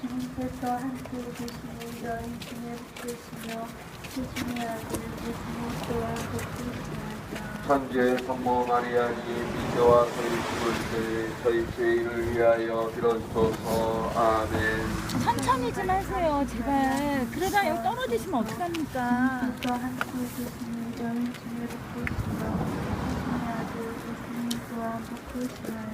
주님께서 함께 계시는 여인 중에 복되시며 세중의 아들 예수님 또한 복되시나이다. 천주의 성모 마리아님 이제와 저희 죽을 때 저희 죄인을 위하여 빌어주소서 아멘 천천히 좀 하세요, 제발. 그러다 여기 떨어지시면 어떡합니까? 주님께서 함께 계시는 여인 중에 복되시며 세중의 아들 예수님 또한 복되시나이다.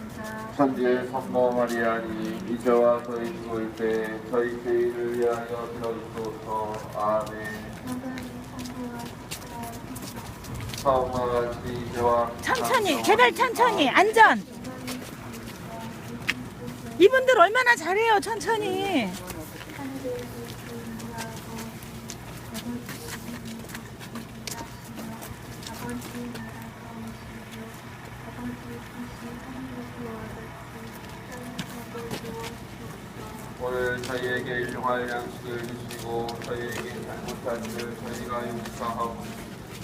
천주의 성모 마리아님 이제와 저희 죽을 때 저희 죄인을 위하여 빌어주소서 아멘 천천히, 제발 천천히, 안전. 이분들 얼마나 잘해요, 천천히. 하늘 오늘 저희에게 일용할 양식을 주시고 저희에게 잘못한 일을 저희가 용서하고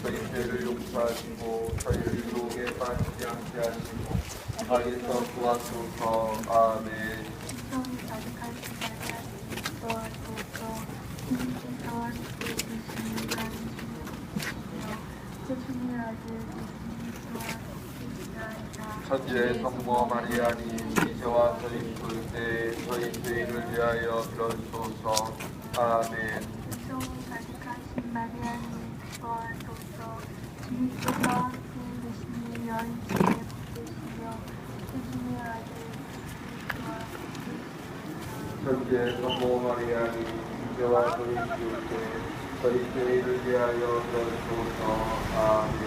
저희 죄를 용서하시고 저희를 유혹에 빠지지 않게 하시고 악에서 구하소서 아멘. 성 천주의 성모 마리아님 이제와 저희 죽을 때 저희 죄인을 위하여 빌어주소서 아멘. 천주의 성모 마리아님 이제와 저희 죽을 때 저희 죄인을 위하여 빌어주소서. 아멘.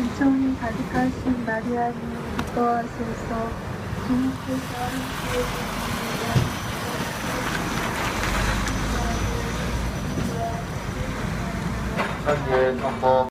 은총이 가득하신 마리아님 기뻐하소서. 주님께서 함께 계십니다. 천주의 성모